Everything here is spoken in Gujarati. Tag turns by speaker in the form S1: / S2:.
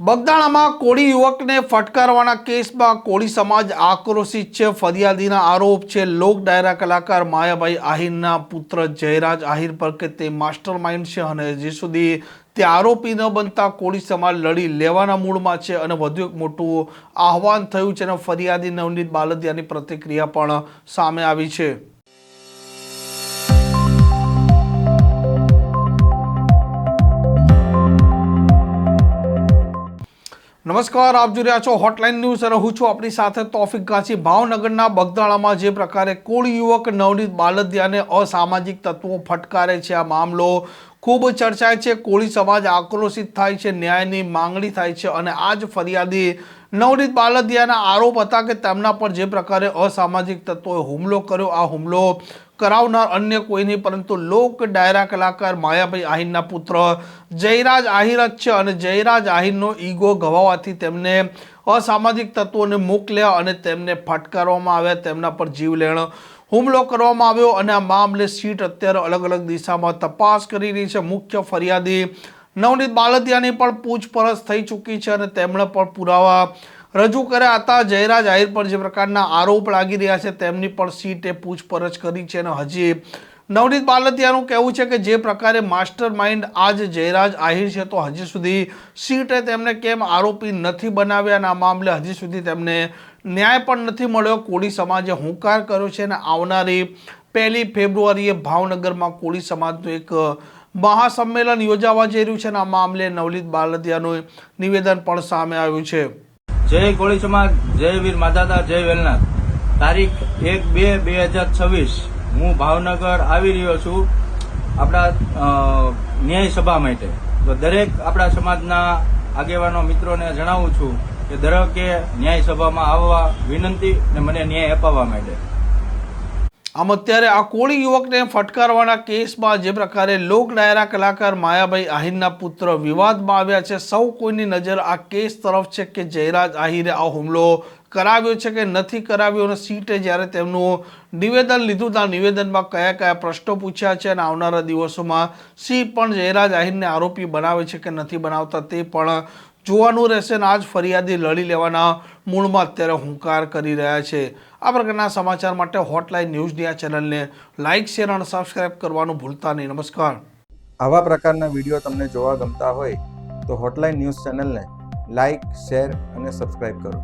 S1: બગદાણામાં કોળી યુવકને ફટકારવાના કેસમાં કોળી સમાજ આક્રોશિત છે. ફરિયાદીના આરોપ છે, લોક ડાયરા કલાકાર માયાભાઈ આહિરના પુત્ર જયરાજ આહિર પર કે તે માસ્ટર માઇન્ડ છે અને જે સુધી તે આરોપી ન બનતા કોળી સમાજ લડી લેવાના મૂડમાં છે અને વધુ એક મોટું આહવાન થયું છે અને ફરિયાદી નવનીત બાલદિયાની પ્રતિક્રિયા પણ સામે આવી છે. નમસ્કાર, આપ જોઈ રહ્યા છો હોટલાઇન ન્યૂઝ અને હું છું આપણી સાથે તોફિક ગાંચી ભાવનગરના બગદાણામાં જે પ્રકારે કુળ યુવક, નવનીત બાલદિયાને અસામાજિક તત્વો ફટકારે છે આ મામલો. ખૂબ ચર્ચાય છે. કોળી સમાજ આક્રોશિત થાય છે, ન્યાયની માંગણી થાય છે અને આ જ ફરિયાદી નવનીત બાલદિયાના આરોપ હતા કે તેમના પર જે પ્રકારે અસામાજિક તત્વોએ હુમલો કર્યો, આ હુમલો કરાવનાર અન્ય કોઈ નહીં, પરંતુ લોક ડાયરા કલાકાર માયાભાઈ આહિરના પુત્ર જયરાજ આહિર જ છે અને જયરાજ આહિરનો ઈગો ગવાવાથી તેમને અસામાજિક તત્વોને મોકલ્યા અને તેમને ફટકારવામાં આવ્યા. તેમના પર જીવલેણ હુમલો કરવામાં આવ્યો અને આ મામલે સીટ અત્યારે અલગ અલગ દિશામાં તપાસ કરી રહી છે. મુખ્ય ફરિયાદી નવનીત બાલદિયાની પણ પૂછપરછ થઈ ચૂકી છે અને તેમણે પણ પુરાવા રજૂ કર્યા હતા. જયરાજ આહિર પર જે પ્રકારના આરોપ લાગી રહ્યા છે તેમની પણ સીટે પૂછપરછ કરી છે અને હજી. નવનીત બાલતિયાનું કહેવું છે કે જે પ્રકારે માસ્ટર માઇન્ડ આજ જયરાજ આહિર છે તો હજી સુધી સીટે તેમને કેમ આરોપી નથી બનાવ્યા અને આ મામલે હજી સુધી તેમને ન્યાય પણ નથી મળ્યો. કોળી સમાજે હુંકાર કર્યો છે અને આવનારી પહેલી ફેબ્રુઆરીએ ભાવનગરમાં કોળી સમાજનું એક મહાસંમેલન યોજાવા જઈ રહ્યું છે અને આ મામલે નવલિત બાલદિયાનું નિવેદન પણ સામે આવ્યું છે.
S2: જય કોળી સમાજ, જય વીર માધાતા, જય વેલનાથ. તારીખ એક બે બે હજાર છવ્વીસ, હું ભાવનગર આવી રહ્યો છું આપણા ન્યાય સભા માટે. તો દરેક આપણા સમાજના આગેવાનો, મિત્રોને જણાવું છું કે દરેકે ન્યાય સભામાં આવવા વિનંતી અને મને ન્યાય અપાવવા માટે.
S1: આમ અત્યારે આ કોળી યુવકને ફટકારવાના કેસમાં જે પ્રકારે લોક ડાયરા કલાકાર માયાભાઈ આહિરના પુત્ર વિવાદમાં આવ્યા છે, સૌ કોઈની નજર આ કેસ તરફ છે કે જયરાજ આહિરે આ હુમલો કરાવ્યો છે કે નથી કરાવ્યો અને સીટે જ્યારે તેમનું નિવેદન લીધું ત્યાં નિવેદનમાં કયા કયા પ્રશ્નો પૂછ્યા છે અને આવનારા દિવસોમાં સી પણ જયરાજ આહિરને આરોપી બનાવે છે કે નથી બનાવતા તે પણ જોવાનું રહેશે અને આજ ફરિયાદી લડી લેવાના મૂળમાં અત્યારે હુંકાર કરી રહ્યા છે. આ પ્રકારના સમાચાર માટે હોટલાઇન ન્યૂઝની આ ચેનલને લાઇક શેર અને સબસ્ક્રાઇબ કરવાનું ભૂલતા નહીં. નમસ્કાર.
S3: આવા પ્રકારના વીડિયો તમને જોવા ગમતા હોય તો હોટલાઇન ન્યૂઝ ચેનલને લાઇક શેર અને સબસ્ક્રાઇબ કરો.